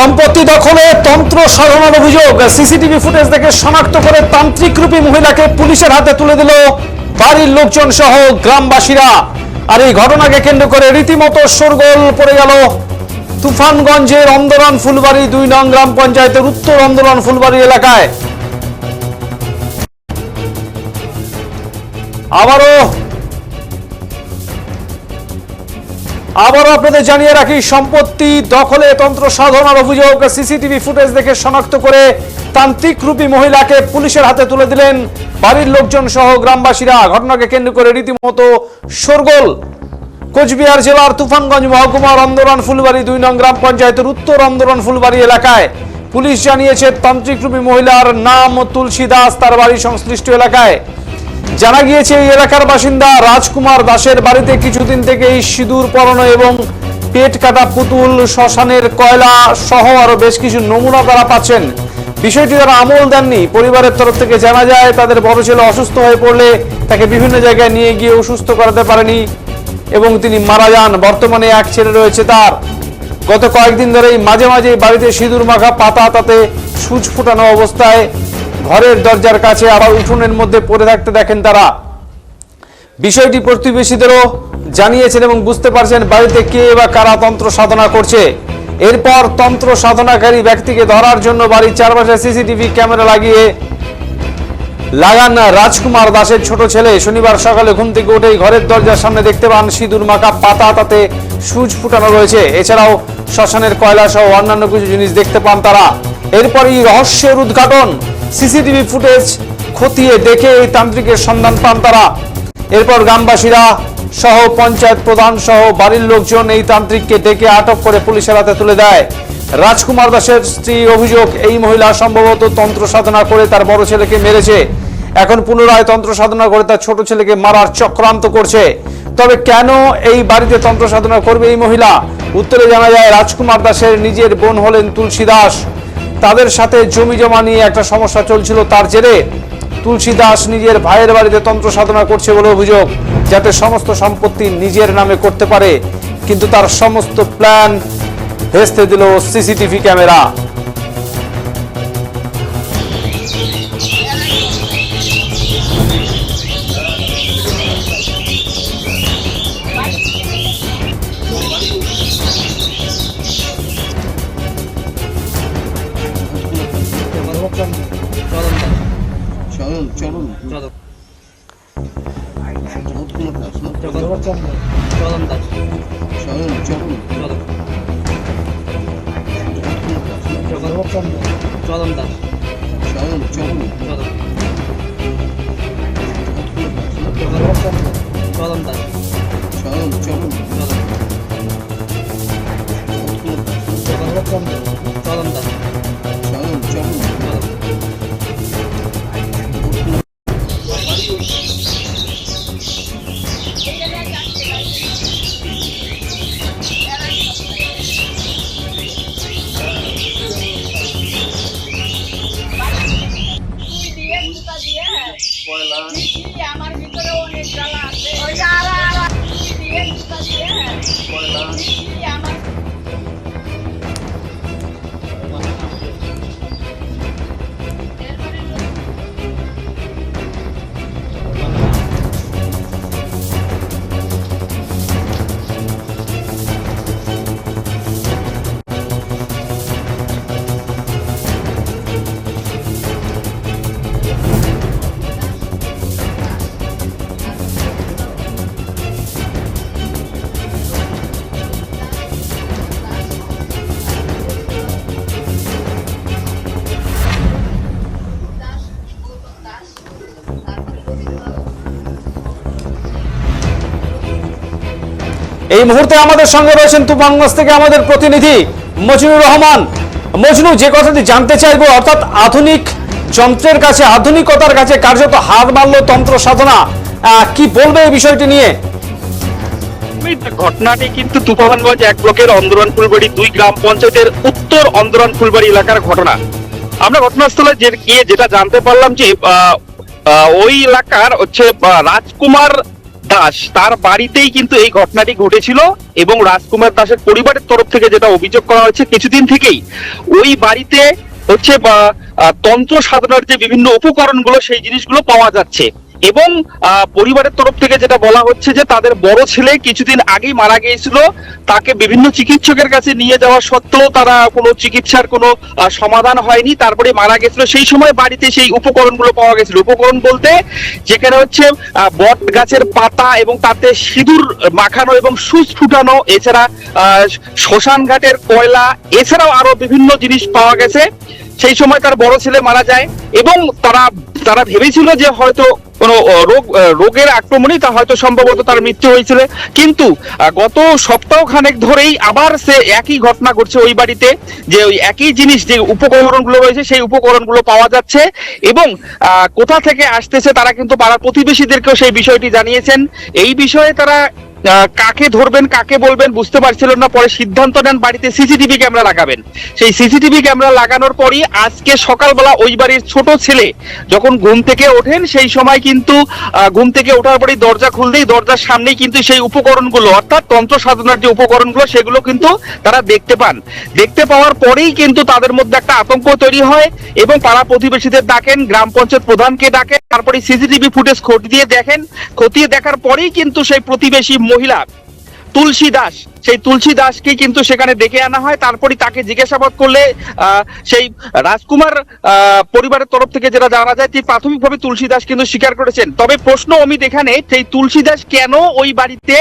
সম্পত্তি দখলে তন্ত্র সাধনার অভিযোগ। সিসিটিভি ফুটেজ দেখে শনাক্ত করে তান্ত্রিক রূপী মহিলাকে পুলিশের হাতে তুলে দিল বাড়ির লোকজন সহ গ্রামবাসীরা। আর এই ঘটনাকে কেন্দ্র করে রীতিমতো শোরগোল পড়ে গেল তুফানগঞ্জের অন্দরন ফুলবাড়ি দুই নং গ্রাম পঞ্চায়েতের উত্তর অন্দরন ফুলবাড়ি এলাকায়। আবারও আবারও আপনাদের জানিয়ে রাখি, সম্পত্তি দখলে তন্ত্র সাধনার অভিযোগ সিসিটিভি ফুটেজ দেখে শনাক্ত করে তান্ত্রিক রূপী মহিলাকে পুলিশের হাতে তুলে দিলেন বাড়ির লোকজন সহ গ্রামবাসীরা। ঘটনাকে কেন্দ্র করে রীতিমতো শোরগোল। কোচবিহার জেলার তুফানগঞ্জ মহকুমার অন্দরন ফুলবাড়ি দুই নং গ্রাম পঞ্চায়েতের উত্তর অন্দরন ফুলবাড়ি এলাকায় পুলিশ জানিয়েছে, তান্ত্রিক রূপী মহিলার নাম তুলসী দাস, তার বাড়ি সংশ্লিষ্ট এলাকায়। জানা গিয়েছে, এই এলাকার বাসিন্দা রাজকুমার দাসের বাড়িতে কিছুদিন থেকেই সিঁদুর পরানো এবং পেট কাটা পুতুল, শ্মশানের কয়লা সহ আরও বেশ কিছু নমুনা তারা পাচ্ছেন। বিষয়টি তারা আমল দেননি। পরিবারের তরফ থেকে জানা যায়, তাদের বড় ছেলে অসুস্থ হয়ে পড়লে তাকে বিভিন্ন জায়গায় নিয়ে গিয়ে অসুস্থ করাতে পারেনি এবং তিনি মারা যান। বর্তমানে এক ছেলে রয়েছে তার। গত কয়েকদিন ধরেই মাঝে মাঝে বাড়িতে সিঁদুর মাখা পাতা তাতে সুচ ফুটানো অবস্থায় ঘরের দরজার কাছে আবার উঠোনের মধ্যে পড়ে থাকতে দেখেন তারা। বিষয়টি প্রতিবেশীদেরও জানিয়েছেন এবং বুঝতে পারছেন বাড়িতে কে বা কারা তন্ত্র সাধনা করছে। এরপর তন্ত্র সাধনাকারী ব্যক্তিকে ধরার জন্য বাড়ির চারপাশে সিসিটিভি ক্যামেরা লাগিয়ে লাগান রাজকুমার দাসের ছোট ছেলে। শনিবার সকালে ঘুম থেকে উঠেই ঘরের দরজার সামনে দেখতে পান সিঁদুর মাখা পাতা তাতে সুচ ফুটানো রয়েছে। এছাড়াও শ্মশানের কয়লা সহ অন্যান্য কিছু জিনিস দেখতে পান তারা। এরপরই রহস্যের উদ্ঘাটন। সিসিটিভি ফুটেজ খতিয়ে দেখে এই তান্ত্রিকের সন্ধান পান তারা। এরপর গ্রামবাসীরা সহ পঞ্চায়েত প্রধান সহ বাড়ির লোকজন এই তান্ত্রিককে ডেকে আটক করে পুলিশের হাতে তুলে দেয়। রাজকুমার দাসের স্ত্রী অভিযোগ, এই মহিলা সম্ভবত তন্ত্র সাধনা করে তার বড় ছেলেকে মেরেছে। এখন পুনরায় তন্ত্র সাধনা করে তার ছোট ছেলেকে মারার চক্রান্ত করছে। তবে কেন এই বাড়িতে তন্ত্র সাধনা করবে এই মহিলা? উত্তরে জানা যায়, রাজকুমার দাসের নিজের বোন হলেন তুলসী দাস। তাদের সাথে জমি জমা নিয়ে একটা সমস্যা চলছিল। তার জেরে তুলসী দাস নিজের ভাইয়ের বাড়িতে তন্ত্র সাধনা করছে বলে অভিযোগ, যাতে সমস্ত সম্পত্তি নিজের নামে করতে পারে। কিন্তু তার সমস্ত প্ল্যান ভেস্তে দিল CCTV camera. Çalın. Çalın. Çalın. Çalın. Çalın. Çalın. Çalın. Çalın. Çalın, çalın. Çalın. Çalın. এই মুহূর্তে আমাদের সঙ্গে রয়েছেন তুফানগঞ্জ থেকে আমাদের প্রতিনিধি মজনুর রহমান। মজনু, যে কথাটি জানতে চাইব, অর্থাৎ আধুনিক যন্ত্রের কাছে, আধুনিকতার কাছে কার্যত হাত মারল তন্ত্র সাধনা। কি বলবে এই বিষয়টি নিয়ে? ঘটনাটি কিন্তু তুফানগঞ্জ এক ব্লকের অন্দরন ফুলবাড়ি দুই গ্রাম পঞ্চায়েতের উত্তর অন্দরন ফুলবাড়ি এলাকার ঘটনা। আমরা ঘটনাস্থলে গিয়ে যেটা জানতে পারলাম যে ওই এলাকার হচ্ছে রাজকুমার দাস, তার বাড়িতেই কিন্তু এই ঘটনাটি ঘটেছিল এবং রাজকুমার দাসের পরিবারের তরফ থেকে যেটা অভিযোগ করা হয়েছে কিছুদিন থেকেই, ওই বাড়িতে হচ্ছে তন্ত্র সাধনার যে বিভিন্ন উপকরণগুলো, সেই জিনিসগুলো পাওয়া যাচ্ছে। এবং পরিবারের তরফ থেকে যেটা বলা হচ্ছে যে তাদের বড় ছেলে কিছুদিন আগেই মারা গিয়েছিল। তাকে বিভিন্ন চিকিৎসকের কাছে নিয়ে যাওয়া সত্ত্বেও তারা কোনো চিকিৎসার কোনো সমাধান হয়নি। তারপরে মারা গেছিল সেই সময় বাড়িতে সেই উপকরণগুলো পাওয়া গেছিল। উপকরণ বলতে যেখানে হচ্ছে বট গাছের পাতা এবং তাতে সিঁদুর মাখানো এবং সুচ ফুটানো, এছাড়া শ্মশান ঘাটের কয়লা, এছাড়াও আরও বিভিন্ন জিনিস পাওয়া গেছে। সেই সময় তার বড় ছেলে মারা যায় এবং তারা তারা ভেবেছিল যে হয়তো কোনো রোগ রোগের আক্রমণে তা হয়তো সম্ভবত তার মৃত্যু হয়েছিল। কিন্তু গত সপ্তাহ খানেক ধরেই আবার সে একই ঘটনা ঘটছে ওই বাড়িতে, যে ওই একই জিনিস, যে উপকরণগুলো রয়েছে সেই উপকরণগুলো পাওয়া যাচ্ছে এবং কোথা থেকে আসতেছে তারা কিন্তু পাড়ার প্রতিবেশীদেরকেও সেই বিষয়টি জানিয়েছেন। এই বিষয়ে তারা কাকে ধরবেন, কাকে বলবেন বুঝতে পারছিলেন না। পরে সিদ্ধান্ত নেন বাড়িতে সিসিটিভি ক্যামেরা লাগাবেন। সেই সিসিটিভি ক্যামেরা লাগানোর পরই আজকে সকালবেলা ওই বাড়ির ছোট ছেলে যখন ঘুম থেকে ওঠেন, সেই সময় কিন্তু ঘুম থেকে ওঠার পরেই দরজা খুলতেই দরজার সামনেই কিন্তু সেই উপকরণগুলো, অর্থাৎ তন্ত্র সাধনার যে উপকরণগুলো, সেগুলো কিন্তু তারা দেখতে পান। দেখতে পাওয়ার পরেই কিন্তু তাদের মধ্যে একটা আতঙ্ক তৈরি হয় এবং তারা প্রতিবেশীদের ডাকেন, গ্রাম পঞ্চায়েত প্রধানকে ডাকেন তারপরে সিসিটিভি ফুটেজ খতিয়ে দেখেন, খতিয়ে দেখার পরেই কিন্তু সেই প্রতিবেশী মহিলা, তুলসী দাস, সেই তুলসী দাসকে কিন্তু সেখানে ডেকে আনা হয়। তারপরে তাকে জিজ্ঞাসাবাদ করলে সেই রাজকুমার পরিবারের তরফ থেকে যেটা জানা যায় যে প্রাথমিকভাবে তুলসী দাস কিন্তু স্বীকার করেছেন। তবে প্রশ্ন অমিত এখানে, সেই তুলসী দাস কেন ওই বাড়িতে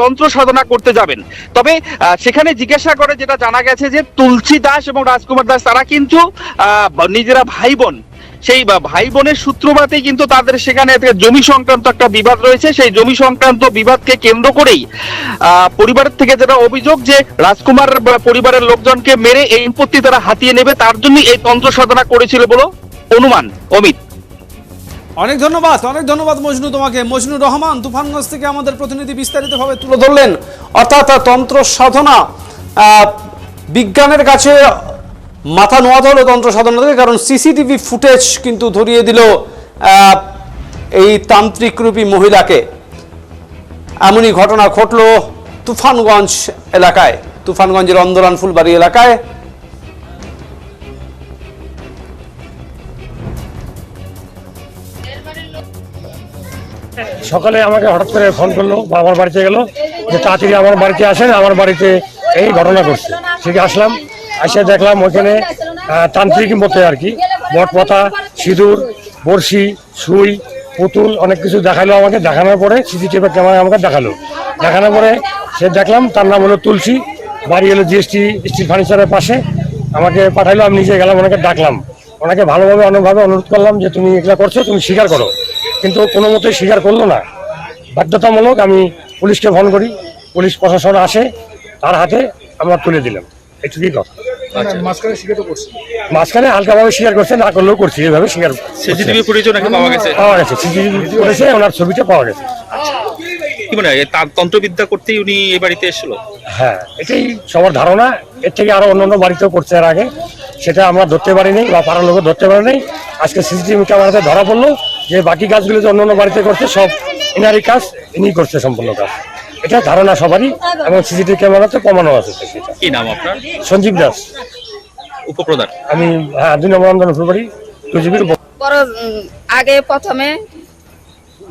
তন্ত্র সাধনা করতে যাবেন? তবে সেখানে জিজ্ঞাসা করে যেটা জানা গেছে যে তুলসী দাস এবং রাজকুমার দাস, তারা কিন্তু নিজেরা ভাই বোন সেই ভাই বোনের সূত্রপাতেই কিন্তু তাদের সেখানে জমি সংক্রান্ত একটা বিবাদ রয়েছে। সেই জমি সংক্রান্ত বিবাদকে কেন্দ্র করেই পরিবারের থেকে যেটা অভিযোগ যে রাজকুমার পরিবারের লোকজনকে মেরে এই সম্পত্তি তারা হাতিয়ে নেবে, তার জন্যই এই তন্ত্র সাধনা করেছিল বলে অনুমান, অমিত। অনেক ধন্যবাদ অনেক ধন্যবাদ মজনু তোমাকে। মজনু রহমান, তুফানগঞ্জ থেকে আমাদের প্রতিনিধি বিস্তারিতভাবে তুলে ধরলেন। অর্থাৎ তন্ত্র সাধনা বিজ্ঞানের কাছে মাথা নোয়াতে হলো তন্ত্র সাধনা থেকে কারণ সিসিটিভি ফুটেজ কিন্তু ধরিয়ে দিল এই তান্ত্রিক রূপী মহিলাকে। এমনই ঘটনা ঘটল তুফানগঞ্জ এলাকায়, তুফানগঞ্জের অন্দরান ফুলবাড়ি এলাকায়। সকালে আমাকে হঠাৎ করে ফোন করল বা আমার বাড়িতে গেল, যে, তাড়াতাড়ি আমার বাড়িতে আসেন, আমার বাড়িতে এই ঘটনা ঘটছে। ঠিক, আসলাম। এসে দেখলাম ওইখানে আহ, তান্ত্রিক মতে আর কি বট পাতা সিঁদুর বড়শি সুই পুতুল অনেক কিছু দেখাল আমাকে। দেখানোর পরে সিসিটিভি ক্যামেরা আমাকে দেখাল। দেখানোর পরে সে দেখলাম তার নাম হলো তুলসী বাড়ি হলো জিএসটি স্টিল ফার্নিচারের পাশে। আমাকে পাঠাইলো আমি নিজে গেলাম ওনাকে ডাকলাম। ওনাকে ভালোভাবে অনেকভাবে অনুরোধ করলাম যে তুমি এগুলো করছ তুমি স্বীকার করো। কিন্তু কোনো মতে স্বীকার করল না। বাধ্যতামূলক আমি পুলিশকে ফোন করি পুলিশ প্রশাসন আসে তার হাতে আমরা তুলে দিলাম। এটুকুই কথা। মাঝখানে হালকাভাবে স্বীকার করছে না করলেও করছি এইভাবে স্বীকার সিসিটিভি ফুটেজও নাকি পাওয়া গেছে? পাওয়া গেছে সিসিটিভি করেছে ওনার ছবিটা পাওয়া গেছে। কি মানে তন্ত্রবিদ্যা করতেই উনি এই বাড়িতে এসেছিল? হ্যাঁ এটাই সবার ধারণা। এর থেকে আরও অন্যান্য বাড়িতেও করছে এর আগে। সেটা আমরা ধরতে পারিনি বা পাড়ার লোকও ধরতে পারিনি। আজকে সিসিটিভি ক্যামেরাতে ধরা পড়ল যে বাকি কাজগুলো যে অন্যান্য বাড়িতে করছে সব ইনারই কাজ ইনি করছে সম্পূর্ণ কাজ। এটা ধারণা সবারই এবং সিসিটিভি ক্যামেরাতে কমানো আছে কি নাম আপনার? সঞ্জীব দাস। উপপ্রধান। আমি হ্যাঁ দুই নম্বর আন্দোলন ফুলবাড়ি উম, আগে প্রথমে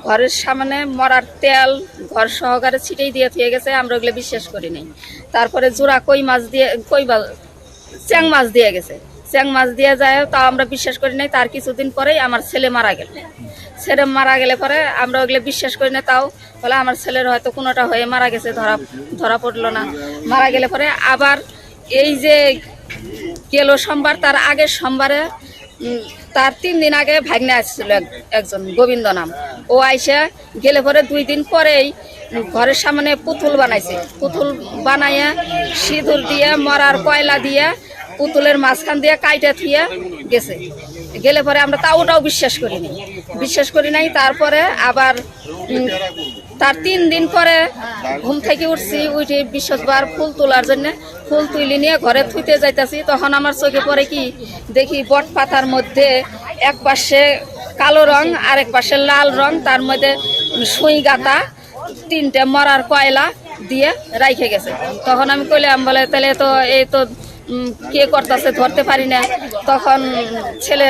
ঘরের সামনে মরার তেল ঘর সহকারে ছিটেই দিয়ে থুয়ে গেছে আমরা ওগুলো বিশ্বাস করি নাই। তারপরে জোড়া কই মাছ দিয়ে কই বা চ্যাং মাছ দিয়ে গেছে। চ্যাং মাছ দিয়ে যায় তাও আমরা বিশ্বাস করি নাই তার কিছুদিন পরেই আমার ছেলে মারা গেল। ছেলে মারা গেলে পরে আমরা ওগুলো বিশ্বাস করি না, তাও বলে আমার ছেলের হয়তো কোনোটা হয়ে মারা গেছে, ধরা ধরা পড়ল না। মারা গেলে পরে আবার এই যে গেল সোমবার, তার আগের সোমবারে তার তিন দিন আগে ভাগ্নে আসছিল একজন, গোবিন্দ নাম। ও আইসা গেলে পরে দুই দিন পরেই ঘরের সামনে পুতুল বানাইছে। পুতুল বানাইয়া সিঁদুর দিয়ে, মরার কয়লা দিয়ে পুতুলের মাঝখান দিয়ে কাইটা থুয়ে গেছে। গেলে পরে আমরা তা ওটাও বিশ্বাস করি নাই। বিশ্বাস করি নাই, তারপরে আবার তার তিন দিন পরে ঘুম থেকে উঠছি, উঠে বৃহস্পতিবার ফুল তোলার জন্য, ফুল তুলি নিয়ে ঘরে থুইতে যাইতাছি। তখন আমার চোখে পড়ে কি, দেখি বট পাতার মধ্যে এক পাশে কালো রং আর এক পাশে লাল রং, তার মধ্যে সুই গাতা তিনটে মরার কয়লা দিয়ে রাইখে গেছে। তখন আমি কইলাম, বলে, তাহলে তো এই তো কে করতেছে ধরতে পারি না। তখন ছেলে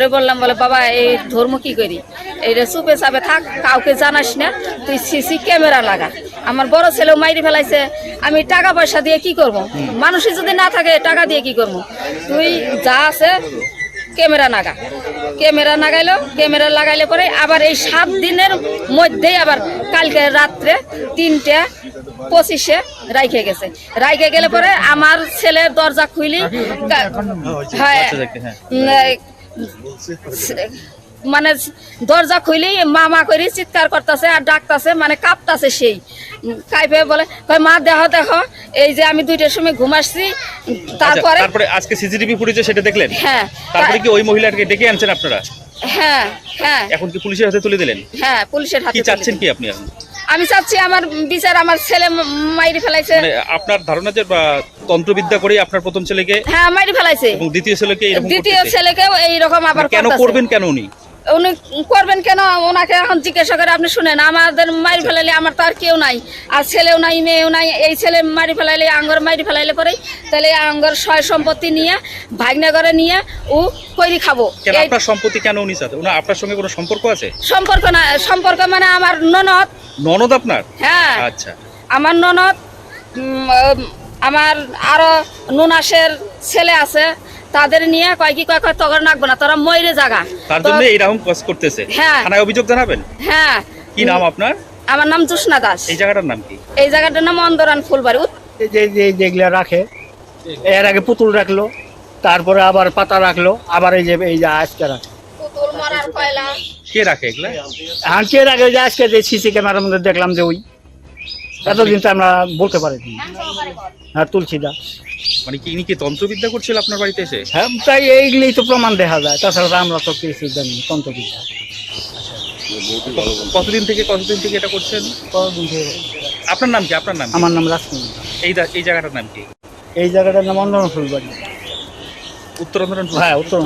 রে বললাম, বলে, বাবা, এই ধর্ম কি করি? রে চুপে চাপে থাক, কাউকে জানাস না, তুই সিসি ক্যামেরা লাগা। আমার বড় ছেলেও মাইরি ফেলাইছে, আমি টাকা পয়সা দিয়ে কি করব? মানুষই যদি না থাকে, টাকা দিয়ে কি করব? তুই যা আছে, ক্যামেরা নাগা। ক্যামেরা লাগাইলো ক্যামেরা লাগাইলে পরে আবার এই সাত দিনের মধ্যেই আবার কালকে রাত্রে তিনটে পঁচিশে রাইখে গেছে। রাইখে গেলে পরে আমার ছেলের দরজা খুইলি হ্যাঁ মানে দরজা খুইলি মা মা করে চিৎকার করতেছে আর ডাকতাছে মানে কাঁপতাছে সেই। কাইপে বলে কয় মা দেহ দেহ এই যে আমি দুইটার সময় ঘুমাসছি আচ্ছা, তারপরে তারপরে আজকে সিসিটিভি ফুটেজে সেটা দেখলেন? হ্যাঁ তারপরে কি ওই মহিলাকে ডেকে আনছেন আপনারা? হ্যাঁ হ্যাঁ। এখন কি পুলিশের হাতে তুলে দিলেন? হ্যাঁ পুলিশের হাতে কি চাচ্ছেন কি আপনি এখন? আমি চাচ্ছি আমার বিচার আমার ছেলে মাইরি ফেলাইছে। মানে আপনার ধারণা যে তন্ত্রবিদ্যা করে আপনার প্রথম ছেলেকে হ্যাঁ মাইরি ফেলাইছে। এবং দ্বিতীয় ছেলেকে দ্বিতীয়? ছেলেকেও এইরকম আবার মানে কেন করবেন কেন উনি? উনি করবেন কেন? ওনাকে এখন জিজ্ঞাসা করে আপনি শুনেন আমাদের মারি ফেলাইলে আমার তো আর কেউ নাই আর ছেলেও নাই মেয়েও নাই এই ছেলে মারি ফেলাইলে আঙ্গর মারি ফেলাইলে পরে তাহলে আঙ্গর সয় সম্পত্তি নিয়ে ভাগনা করে নিয়ে ও কইরি খাব। আপনার সম্পত্তি কেন উনি চাচ্ছে ওনা আপনার সঙ্গে কোনো সম্পর্ক আছে? সম্পর্ক না সম্পর্ক মানে আমার ননদ। ননদ আপনার? হ্যাঁ। আচ্ছা। আমার ননদ আমার আরও নুনাসের ছেলে আছে তাদের নিয়ে কয় কি কয় কয় তখন রাখব না তোরা ময়ূরে জাগা। তার জন্য এইরকম কাজ করতেছে। হ্যাঁ। থানায় অভিযোগ জানাবেন? হ্যাঁ। কি নাম আপনার? আমার নাম জুসনা দাস। এই জায়গাটার নাম কি? এই জায়গাটার নাম অন্দরান ফুলবাড়ি। যে যে যেগুলা রাখে এর আগে পুতুল রাখল তারপরে আবার পাতা রাখল আবার এই যে এই যে আজকে রাখে। পুতুল মরার কয়লা। কে রাখে এগুলা? হাঁটি এর আগে যে আজকে যে সিসি ক্যামেরার মধ্যে দেখলাম যে ওই। এতদিন তো আমরা বলতে পারিনি। হ্যাঁ তুলসী দাস। মানে কি ইনি কি তন্ত্রবিদ্যা করছিল আপনার বাড়িতে এসে? হ্যাঁ তাই এইগুলোই তো প্রমাণ দেখা যায়। তাছাড়া তো আমরা তো কিছু জানি তন্ত্রবিদ্যা। কতদিন থেকে কতদিন থেকে এটা করছেন? কতদিন থেকে? আপনার নাম কি? আপনার নাম কি? আমার নাম রাজকুমার। এই দা- এই জায়গাটার নাম কি? এই জায়গাটার নাম অন্দরন ফুলবাড়ি উত্তরন্দরন হ্যাঁ উত্তর